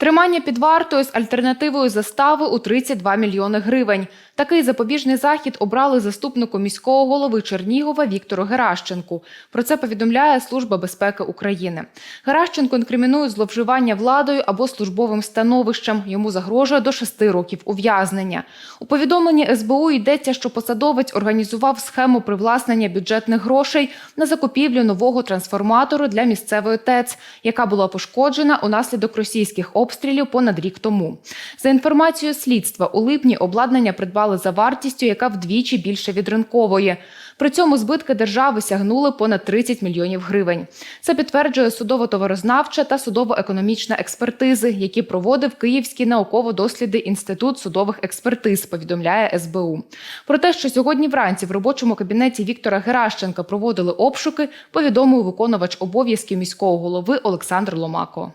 Тримання під вартою з альтернативою застави у 32 мільйони гривень. Такий запобіжний захід обрали заступнику міського голови Чернігова Віктору Геращенку. Про це повідомляє Служба безпеки України. Геращенко інкримінує зловживання владою або службовим становищем. Йому загрожує до 6 років ув'язнення. У повідомленні СБУ йдеться, що посадовець організував схему привласнення бюджетних грошей на закупівлю нового трансформатору для місцевої ТЕЦ, яка була пошкоджена унаслідок російських обстрілів понад рік тому. За інформацією слідства, у липні обладнання придбали за вартістю, яка вдвічі більше від ринкової. При цьому збитки держави сягнули понад 30 мільйонів гривень. Це підтверджує судово-товарознавча та судово-економічна експертизи, які проводив Київський науково-дослідний інститут судових експертиз, повідомляє СБУ. Про те, що сьогодні вранці в робочому кабінеті Віктора Геращенка проводили обшуки, повідомив виконувач обов'язків міського голови Олександр Ломако.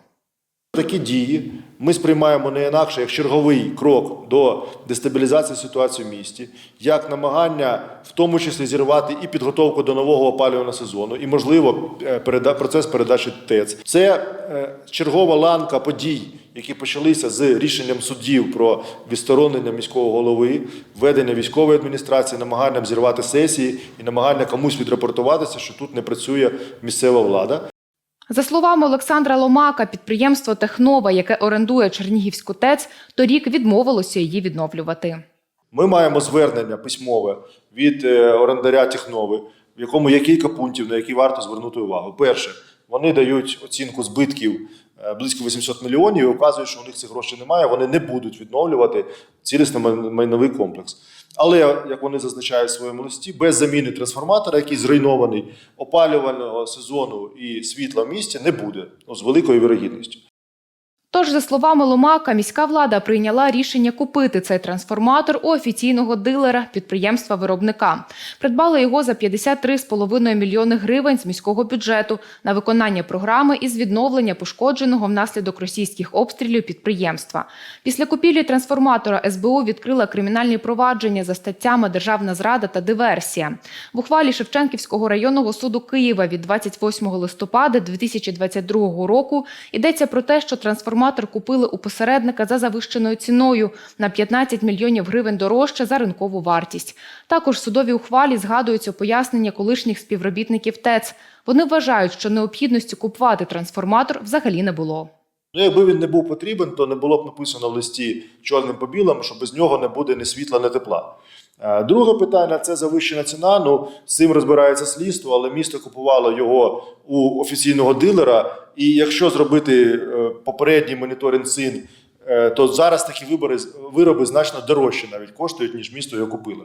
Такі дії ми сприймаємо не інакше як черговий крок до дестабілізації ситуації в місті, як намагання в тому числі зірвати і підготовку до нового опалювального сезону, і можливо е, процес передачі ТЕЦ. Це е, чергова ланка подій, які почалися з рішенням суддів про відсторонення міського голови, введення військової адміністрації, намаганням зірвати сесії і намагання комусь відрапортуватися, що тут не працює місцева влада. За словами Олександра Ломака, підприємство Технова, яке орендує Чернігівську ТЕЦ, торік відмовилося її відновлювати. Ми маємо звернення письмове від е, орендаря Технови, в якому є кілька пунктів, на які варто звернути увагу. Перше, вони дають оцінку збитків е, близько 800 мільйонів і вказують, що у них цих грошей немає, вони не будуть відновлювати цілісний майновий комплекс. Але, як вони зазначають в своєму листі, без заміни трансформатора, який зруйнований опалювального сезону і світла в місті, не буде ну, з великою вірогідністю. Тож, за словами Ломака, міська влада прийняла рішення купити цей трансформатор у офіційного дилера підприємства виробника. Придбали його за 53,5 мільйони гривень з міського бюджету на виконання програми із відновлення пошкодженого внаслідок російських обстрілів підприємства. Після купівлі трансформатора СБУ відкрила кримінальні провадження за статтями Державна зрада та диверсія. В ухвалі Шевченківського районного суду Києва від 28 листопада 2022 року йдеться про те, що трансформатор купили у посередника за завищеною ціною на 15 мільйонів гривень дорожче за ринкову вартість. Також в судовій ухвалі згадуються пояснення колишніх співробітників ТЕЦ. Вони вважають, що необхідності купувати трансформатор взагалі не було. Ну, якби він не був потрібен, то не було б написано в листі чорним по білому, що без нього не буде ні світла, ні тепла. Е, Друге питання це завищена ціна. Ну, з цим розбирається слідство, але місто купувало його у офіційного дилера. І якщо зробити е, попередній моніторинг цін, е, то зараз такі вибори, вироби значно дорожче навіть коштують, ніж місто його купило.